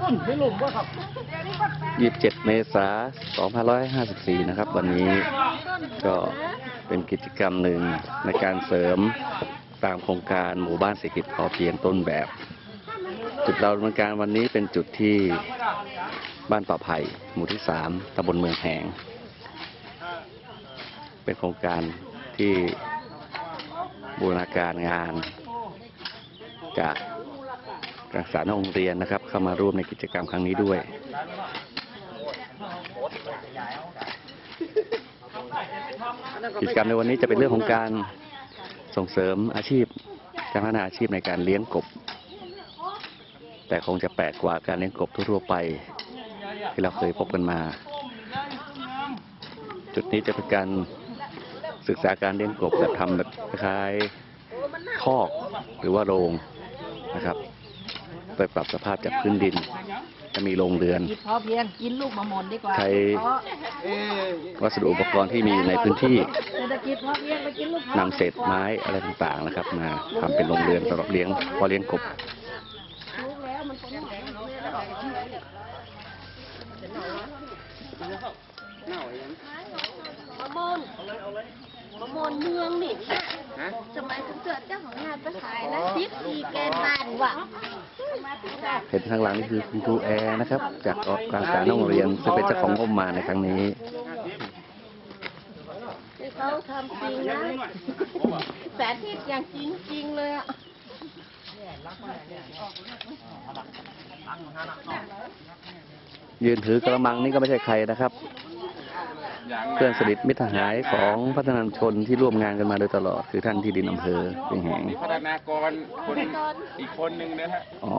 27เมษายน2554นะครับ วันนี้ก็เป็นกิจกรรมหนึ่งในการเสริมตามโครงการหมู่บ้านเศรษฐกิจพอเพียงต้นแบบ จุดเราดำเนินการวันนี้เป็นจุดที่บ้านป่าไผ่หมู่ที่3ตำบลเมืองแหง เป็นโครงการที่บูรณาการงานจาก การศึกษานอกโรงเรียนนะครับ เข้ามาร่วมในกิจกรรมครั้งนี้ด้วย กิจกรรมในวันนี้จะเป็นเรื่องของการส่งเสริมอาชีพการพัฒนาอาชีพในการเลี้ยงกบ แต่คงจะแปลกกว่าการเลี้ยงกบทั่วไป ที่เราเคยพบกันมา จุดนี้จะเป็นการศึกษาการเลี้ยงกบแบบทำแบบคล้ายคอกหรือว่าโรงนะครับ โดยปรับสภาพจากพื้นดิน จะมีโรงเรือน กินพอเพียงกินลูกมะมนดีกว่าใช้เพราะวัสดุอุปกรณ์ที่มีในพื้นที่เศรษฐกิจพอเพียงไปกินลูกนำเศษไม้อะไรต่างๆนะครับ มาทำเป็นโรงเรือนสำหรับเลี้ยงเพอเลี้ยงกบลูกแล้วมันต้องมะมนมะมนเมืองนี่ สมัยคุณเกิดเจ้าของงานไปขายนะซิปอีแกนบานว่ะเห็นข้างหลังนี่คือคุณครูแอร์นะครับ จากการศึกษานอกโรงเรียนซึ่งเป็นเจ้าของงบประมาณในครั้งนี้ที่เขาทำจริงนะแสาธิตอย่างจริงจริงๆเลยอะยืนถือกระมังนี่ก็ไม่ใช่ใครนะครับ เพื่อนสนิทมิตรหายของพัฒนาชนที่ร่วมงานกันมาโดยตลอด คือท่านที่ดินอำเภอเป็นแห่งพัฒนากรคนอีกคนหนึ่งนะฮะอ๋อ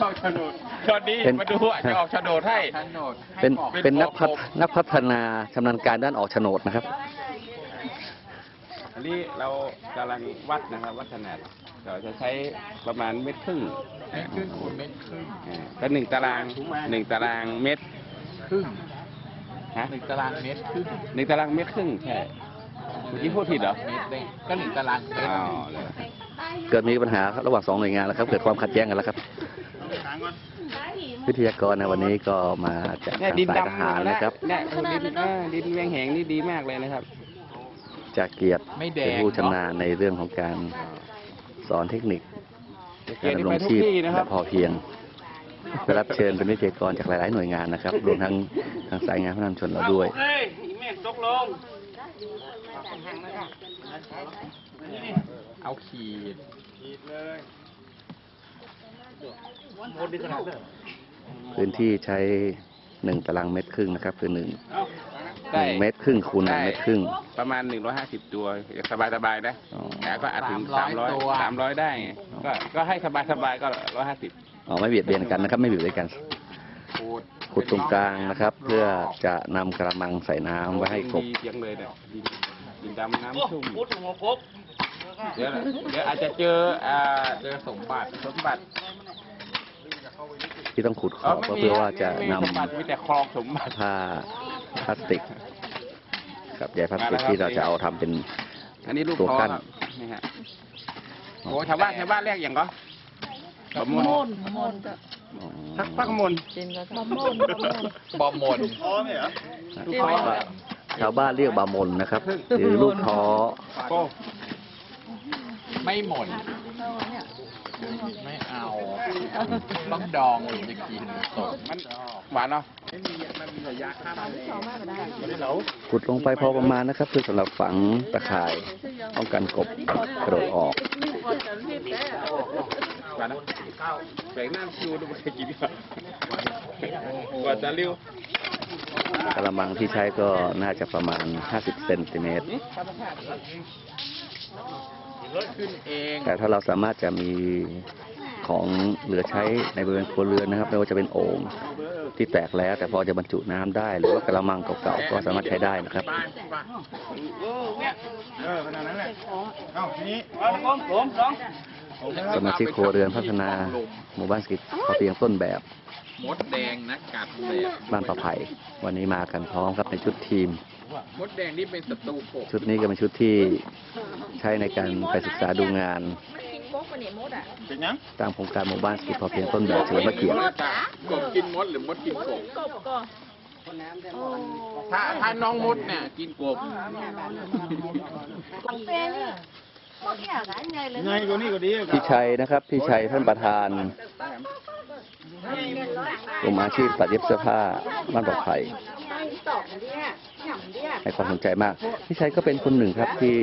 เอาโฉนดตอนนี้เป็นมาดูอะจะออกโฉนดให้โฉนดเป็นเป็นนักพัฒนักพัฒนาชำนาญการด้านออกโฉนดนะครับอันนี้เรากำลังวัดนะครับวัดขนาดเราจะใช้ประมาณเม็ดครึ่งเมตรครึ่งคูณเมตรครึ่งอ่าก็หนึ่งตารางหนึ่งตารางเมตรครึ่ง ฮะหนึ่งตารางเมตรครึ่งหนึ่งตารางเมตรครึ่งใช่เมื่อกี้พูดผิดเหรอเมตรได้ก็หนึ่งตารางเมตรอ๋อเลยเกิดมีปัญหาระหว่างสองหน่วยงานแล้วครับ เกิดความขัดแย้งกันแล้วครับ วิทยากรในวันนี้ก็มาจากเนี่ยทางดินสายดำทหารนะครับเนี่ยดินอ่าดินเวียงแหงนี่ดีมากเลยนะครับ จากเกียรติไม่แดเป็นงผู้ชำเนาะนาญในเรื่องของการสอนเทคนิคเกีกายรรติดำรไปงทุกชีพที่นะคแบรับบพอเพียง ได้รับเชิญเป็นวิทยากรจากหลาย ๆ หน่วยงานนะครับ รวมทั้งทางสายงานพัฒนาชนเราด้วยเอาขีดพื้นที่ใช้หนึ่งตารางเมตรครึ่งนะครับ คือหนึ่งหได้นึ่งเมตรครึ่งคูณหนึ่งเมตรครึ่ง ประมาณ150ตัว สบายสบายๆนะอ๋อแต่ก็อาจถึง300ตัว300 300ได้ไงก็ก็ให้สบายสบายๆก็150อ๋ อไม่เบียดเบียนกันนะครับ ไม่เบียดเบียนกันขูดขุดตรงกลางนะครับ เพื่อจะนำกระมังใส่น้ำไว้ให้กบดีเสียงเลยเนี่ยดินดินดำน้ำชุ่มเดี๋ยวเดี๋ยวอาจจะเจออ่าเจอสมบัติสมบัติที่ต้องขุดขอบก็เพื่อว่าจะไม่มีนำสมบัติมีแต่คลองสมบัติผ้าพลาสติกกับใยพลาสติกที่เราจะเอาทำเป็น อันนี้ลูกตัวคอกั้น ครับนี่ฮะโอ้ชาวบ้านชาวบ้านเรียกอย่างก็ บะมมะมนนมะมนก็อ๋อพักพักมนมะมนมะมนบอมมนลูกคอชาวบ้านเรียกบามนนะครับ หรือลูกท้อโก้ไม่หม่นไม่เอาต้องดองถึงจะกินสดมันหวานเนาะขุดลงไปพอประมาณนะครับเพื่อสำหรับฝังตะข่ายป้องกันกบกระโดดออก หวานเนาะแปลงน้ำคิวดูไปกินดีกว่าก่อนจะเลี้ยวกระมังที่ใช้ก็น่าจะประมาณ 50 เซนติเมตรขึ้นเองแต่ถ้าเราสามารถจะมีของเหลือใช้ในบริเวณครัวเรือนนะครับไม่ว่าจะเป็นโอ่งที่แตกแล้ว แต่พอจะบรรจุน้ำได้ หรือว่ากระมังเก่าๆก็สามารถใช้ได้นะครับส มาชิกครัวเรือนพัฒนา หมู่บ้านเศรษฐกิจพอเพียงต้นแบบมดแดงนะกัดแบบบ้านประไผ่วันนี้มากันพร้อมครับในชุดทีม มดแดงนี่เป็นศัตรูกบชุดนี้ก็เป็นชุดที่ใช้ในการไปศึกษาดูงานเป็นยังตามโครงการหมู่บ้านเศรษฐกิจพอเพียงต้นแบบเฉลิมพระเกียรติกบกินมดหรือมดกินกบถ้าถ้าน้องมดเนี่ยกินกบ ของเป้นี่พวกเนี่ก็ดีพี่ชัยนะครับ พี่ชัยท่านประธานกลุ่มอาชีพตัดเย็บเสื้อผ้าบ้านปลอดภัยให้ความสนใจมาก พี่ชัยก็เป็นคนหนึ่งครับที่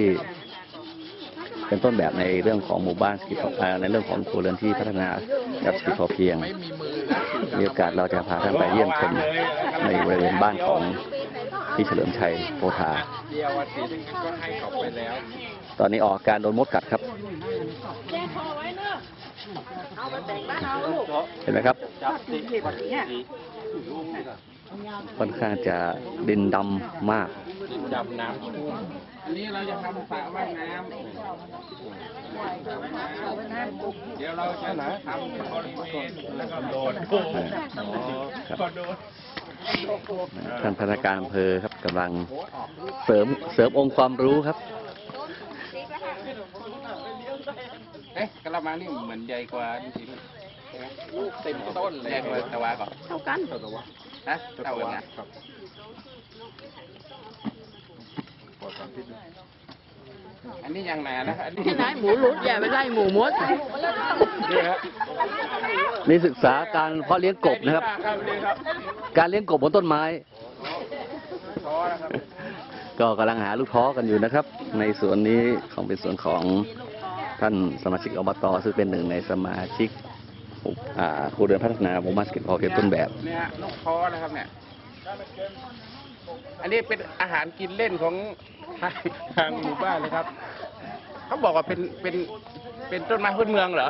เป็นต้นแบบในเรื่องของหมู่บ้านเศรษฐกิจพอในเรื่องของครัวเรือนที่พัฒนาแบบเศรษฐกิจพอเพียงไม่มีมือแล้วมีโอกาสเราจะพาท่านไปเยี่ยมชมในบริเวณบ้านของพี่เฉลิมชัยโพธา ตอนนี้ออกอาการโดนมดกัดครับแจ้คอไว้เนอะเอาไปแต่งบ้านเอาลูกเห็นไหมครับ ค่อนข้างจะดินดำมากดินดำน้ำท่วมอันนี้เราจะทำสระว่ายน้ำเดี๋ยวเราจะทำบริเวณแล้วก็โดนครับท่านพนักงานอำเภอครับกำลังเสริมเสริมองค์ความรู้ครับ เอ๊ะกระมังนี่เหมือนใหญ่กว่าจริงๆลูกเต็มต้นเลยใหญ่กว่าตะวาก่อนเท่ากันเท่าตะวาฮะเท่ากันนะครับอันนี้ยังหนานะอันนี้ที่ไหนหมูหลุดอย่าไปไล่หมูมดนี่ฮะนี่ศึกษาการเพาะเลี้ยงกบนะครับครับนี่ครับการเลี้ยงกบบนต้นไม้ท้อนะครับ ก็กำลังหาลูกท้อกันอยู่นะครับ ในสวนนี้ของเป็นสวนของท่านสมาชิกอบตซึ่งเป็นหนึ่งในสมาชิกอ่าครัวเรือนพัฒนาหมู่บ้านเศรษฐกิจพอเพียงต้นแบบเนี่ยฮะนกท้อนะครับเนี่ยอันนี้เป็นอาหารกินเล่นของทางทางหมู่บ้านเลยครับเขาบอกว่าเป็นเป็นเป็นต้นไม้พื้นเมืองเหรอ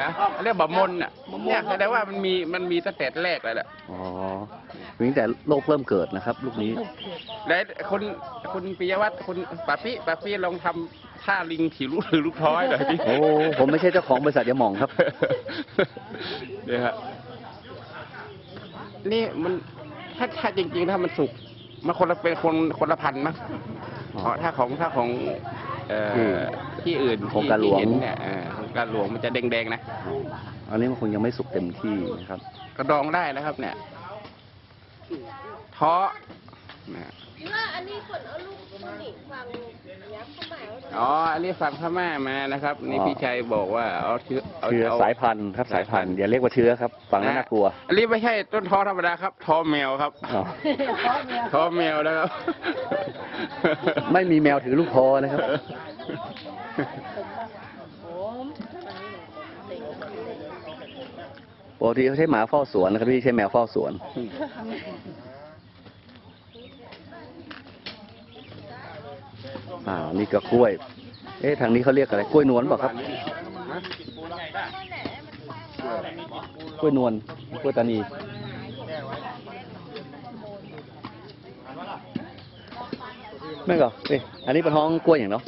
นะเรียกบะมนอะเนี่ยแสดงว่ามันมีมันมีตั้งแต่แรกเลยแหละอ๋อ มีแต่โรคเริ่มเกิดนะครับ ลูกนี้แล้วคุณคุณปิยวัฒน์คุณปาปิปาปิลองทำท่าลิงถีลูกหรือลูกท้อยหน่อยดิโอ้ผมไม่ใช่เจ้าของบริษัทยาหม่องครับ เนี่ยครับนี่มันถ้าถ้าจริง ๆ ถ้ามันสุกมันคนละเป็นคนคนละพันธุ์มั้งอ๋อเพราะถ้าของถ้าของเอ่อที่ที่อื่นโครงการหลวง ที่เห็นเนี่ยเออโครงการหลวงมันจะแดงๆนะอันนี้มันคงยังไม่สุกเต็มที่นะครับ กระดองได้นะครับ เนี่ย ท้อนะว่าอันนี้คนเอาลูกคนนี่ฟังยักษ์เข้ามาเอาอ๋อ อันนี้ฟังพม่ามานะครับ นี่อ๋อพี่ชัยบอกว่าเอาเชื้อเอาเชื้อเอาสายพันธุ์ครับสายพันธุ์อย่าเรียกว่าเชื้อครับฟังแล้วน่ากลัว อันนี้ไม่ใช่ต้นท้อธรรมดาครับท้อแมวครับอ๋อท้อแมวนะครับ ไม่มีแมวถือลูกท้อนะครับ ปกติเขาใช้หมาเฝ้าสวนนะครับพี่ใช้แมวเฝ้าสวน อ่า นี่ก็กล้วย เอ๊ะ ทางนี้เขาเรียกอะไร กล้วยนวลเปล่าครับ กล้วยนวล กล้วยตานีไม่ก็เอ๊ะอันนี้เป็นท้องกล้วยอย่างเนาะ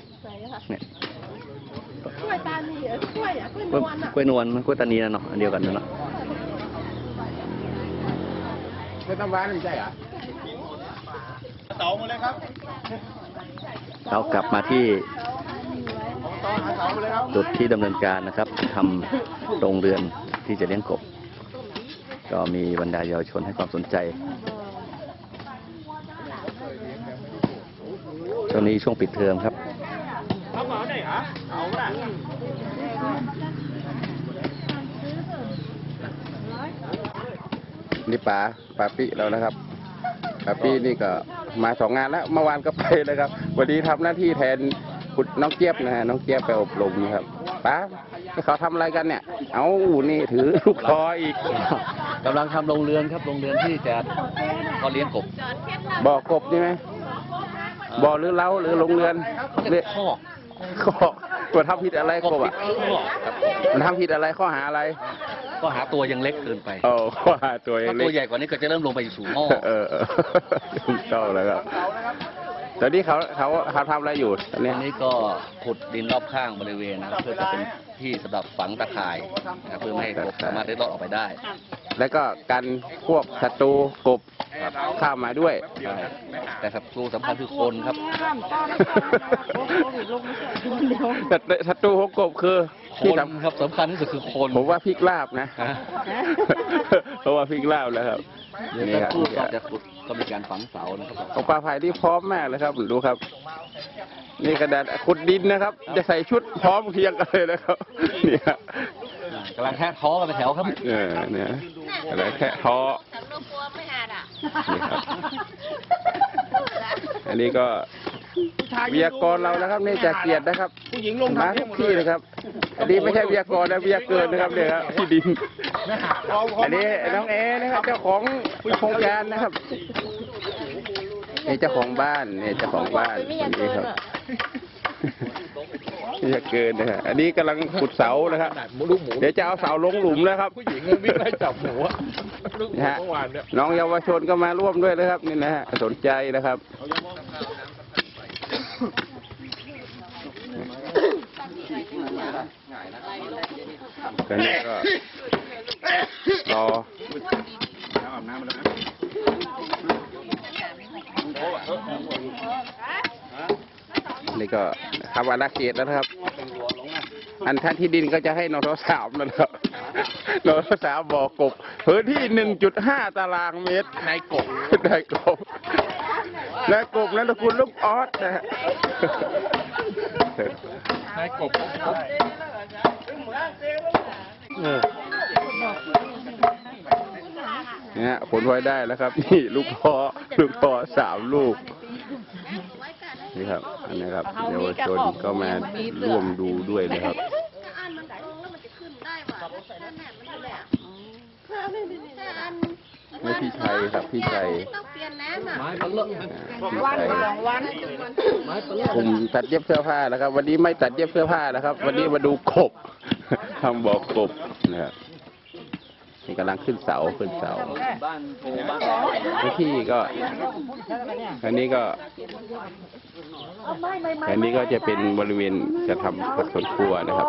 เนี่ยกล้วยตานีเหรอกล้วยอะกล้วยกล้วยนวลอะกล้วยนวลกล้วยตานีนะเนาะ อันเดียวกันเนาะ ไม่ต้องหวานไม่ใช่เหรอเต๋ามาเลยครับเรากลับมาที่ต่อหาเต๋ามาเลยครับจุดที่ดำเนินการนะครับทำโรงเรือนที่จะเลี้ยงกบ ก็มีบรรดาเยาวชนให้ความสนใจช่วงนี้ช่วงปิดเทอมครับเอาเปล่าได้เหรอเอาละ นี่ป๋าป๋าปิเรานะครับป๋าปินี่ก็มาสองงานแล้วเมื่อวานก็ไปเลยครับ วันนี้ทำหน้าที่แทนคุณน้องเจี๊ยบนะฮะน้องเจี๊ยบไปอบรมครับป๋าเขาทำอะไรกันเนี่ย เอานี่ถือลูกคออีกกำลังทำโรงเรือนครับโรงเรือนที่จะก็เลี้ยงกบบ่อกบใช่ไหมบ่อหรือเล้าหรือโรงเรือนเรียกข้อกข้อตัวทำผิดอะไรกบอะข้อกครับมันทำผิดอะไรข้อหาอะไร ก็หาตัวยังเล็กเกินไปโอ้ข้อหาตัวเองถ้าตัวใหญ่กว่านี้ก็จะเริ่มลงไปสู่หม้อเออเออถูกต้องแล้วครับตอนนี้เขาเขาเขาทำอะไรอยู่ตอนนี้อันนี้ก็ขุดดินรอบข้างบริเวณนะครับเพื่อจะเป็นที่สำหรับฝังตะข่ายนะครับเพื่อไม่ให้กบสามารถเล็ดลอดออกไปได้ แล้วก็กันพวกศัตรูกบเข้ามาด้วยใช่แต่ศัตรูสำคัญคือคนครับศัตรูศัตรูของกบคือคที่นสำครับสำคัญที่สุดคือคนผมว่าพริกลาบนะฮะเพราะว่าพริกลาบแล้วครับเดี๋ยวนี่สักครับครู่ก่อนจะขุดก็มีการฝังเสานะครับของปลาไผ่ที่พร้อมมากเลยครับดูครับ นี่กระดาษขุดดินนะครับ จะใส่ชุดพร้อมเพรียงกันเลยนะครับเนี่ยกำลังแค่ท้อกันไปแถวครับ เออเนี่ยอะไรแค่ท้อ นี่ครับ อันนี้ก็วิทยากรเรานะครับนี่จากเกียรตินะครับ ผู้หญิงลงมาทุกที่นะครับ อันนี้ไม่ใช่วิทยากรนะวิทยาเกินนะครับเนี่ยครับที่ดิน อันนี้น้องเอนะครับเจ้าของโครงการนะครับนี่เจ้าของบ้านนี่เจ้าของบ้านอันนี้ครับ วิทยาเกินนะฮะอันนี้กำลังขุดเสานะครับลูกหมูเดี๋ยวจะเอาเสาลงหลุมแล้วครับ ผู้หญิงวิ่งไล่จับหมูอะลูกหมูนะฮะเมื่อวานเนี่ยน้องเยาวชนก็มาร่วมด้วยนะครับนี่นะฮะสนใจนะครับตอนนี้ก็รอ นี่ก็ทำอาณาเขตแล้วนะครับ อันท่านที่ดินก็จะให้นทสามแล้วนะครับนทสามบอกกบพื้นที่หนึ่งจุดห้าตารางเมตรนายกบนายกบนายกบนั่นคุณลูกออสนะฮะนายกบเนี่ยฮะผลพลอยได้แล้วครับ นี่ลูกพอลูกพอสามลูก นี่ครับ อันนี้ครับเยาวชนก็มาร่วมดูด้วยเลยครับถ้าอันมันตรงแล้วมันจะขึ้นได้ป่ะถ้าแหนบมันจะแหลมถ้าอันนี่พี่ชัยครับพี่ชัยต้องเปลี่ยนแหนบอะไม้ปลาเลอะอ่าพี่ชัยผมตัดเย็บเสื้อผ้าแล้วครับ วันนี้ไม่ตัดเย็บเสื้อผ้านะครับ วันนี้มาดูกบทำบอกกบนะครับ นี่กำลังขึ้นเสาขึ้นเสาบ้านโพบ้านพื้นที่ก็อันนี้ก็อันนี้ก็จะเป็นบริเวณจะทำผักสวนครัวนะครับ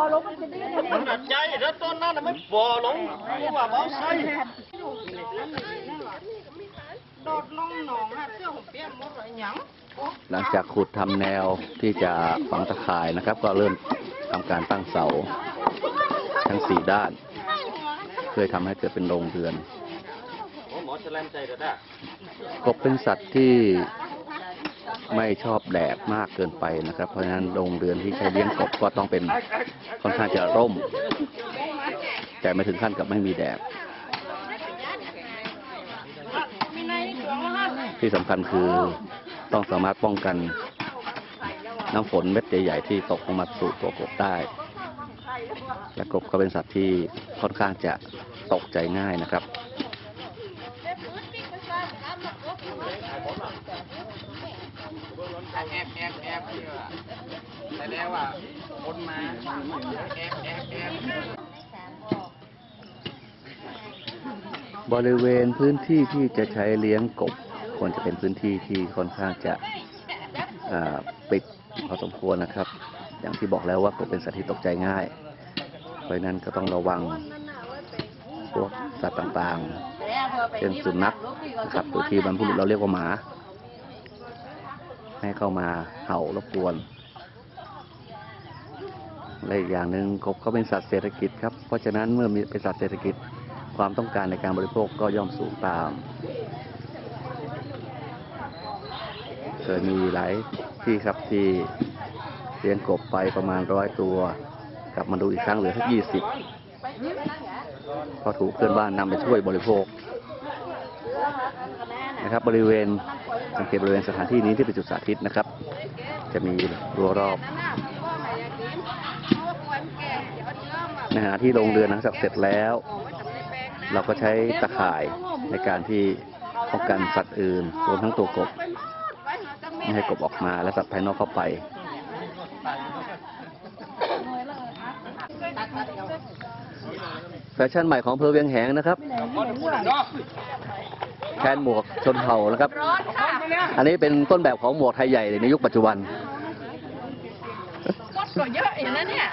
ใจแล้วต้นนั้นไม่บ่อลงว่าบ่ใช่หลังจากขุดทำแนวที่จะฝังตะข่ายนะครับ ก็เริ่มทำการตั้งเสาทั้งสี่ด้าน เพื่อทำให้เกิดเป็นโรงเรือนหมอจะแลมใจก็ได้กบเป็นสัตว์ที่ไม่ชอบแดดมากเกินไปนะครับ เพราะฉะนั้นโรงเรือนที่ใช้เลี้ยงกบก็ต้องเป็นค่อนข้างจะร่ม แต่ไม่ถึงขั้นกับไม่มีแดดที่สำคัญคือต้องสามารถป้องกันน้ำฝนเม็ดใหญ่ๆที่ตกลงมาสู่ตัวกบได้ และกบก็เป็นสัตว์ที่ค่อนข้างจะตกใจง่ายนะครับ แอบแอบแอบแต่แล้วว่าคนมาแอบแอบแอบบริเวณพื้นที่ที่จะใช้เลี้ยงกบควรจะเป็นพื้นที่ที่ค่อนข้างจะปิดพอสมควรนะครับ อย่างที่บอกแล้วว่ากบเป็นสัตว์ที่ตกใจง่าย ราะนั้นก็ต้องระวังพวกสัตว์ต่างๆ เป็นสุนัขนะครับหรือที่บรรพุรุษเราเรียกว่าหมา ให้เข้ามาเห่ารบกวนและอีกอย่างหนึ่งกบก็เป็นสัตว์เศรษฐกิจครับ เพราะฉะนั้นเมื่อมีเป็นสัตว์เศรษฐกิจความต้องการในการบริโภคก็ย่อมสูงตาม เคยมีหลายที่ครับที่เลี้ยงกบไปประมาณร้อยตัว กลับมาดูอีกครั้งเหลือแค่ยี่สิบเพราะถูกเพื่อนบ้านนำไปช่วยบริโภคนะครับ บริเวณสังเกตบริเวณสถานที่นี้ที่เป็นจุดสาธิตนะครับ จะมีรั้วรอบในขณะที่โรงเรือนหลังจากเสร็จแล้ว เราก็ใช้ตะข่ายในการที่ป้องกันสัตว์อื่นรวมทั้งตัวกบไม่ให้กบออกมาและสัตว์ภายนอกเข้าไป แฟชั่นใหม่ของอำเพอเวียงแหงนะครับ แทนหมวกชนเผ่านะครับ อันนี้เป็นต้นแบบของหมวกไทยใหญ่ในยุคปัจจุบันมดก็เยอะอย่างนั้นเนี่ย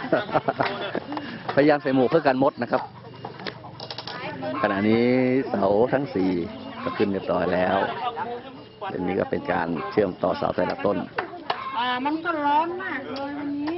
พยายามใส่หมวกเพื่อกันมดนะครับมขณะนี้เสาทั้งสี่ก็ขึ้นเรียบร้อยแล้วเดี๋ยวนี้ก็เป็นการเชื่อมต่อเสาแต่ละต้น อ่า มันก็ร้อนมากเลยวันนี้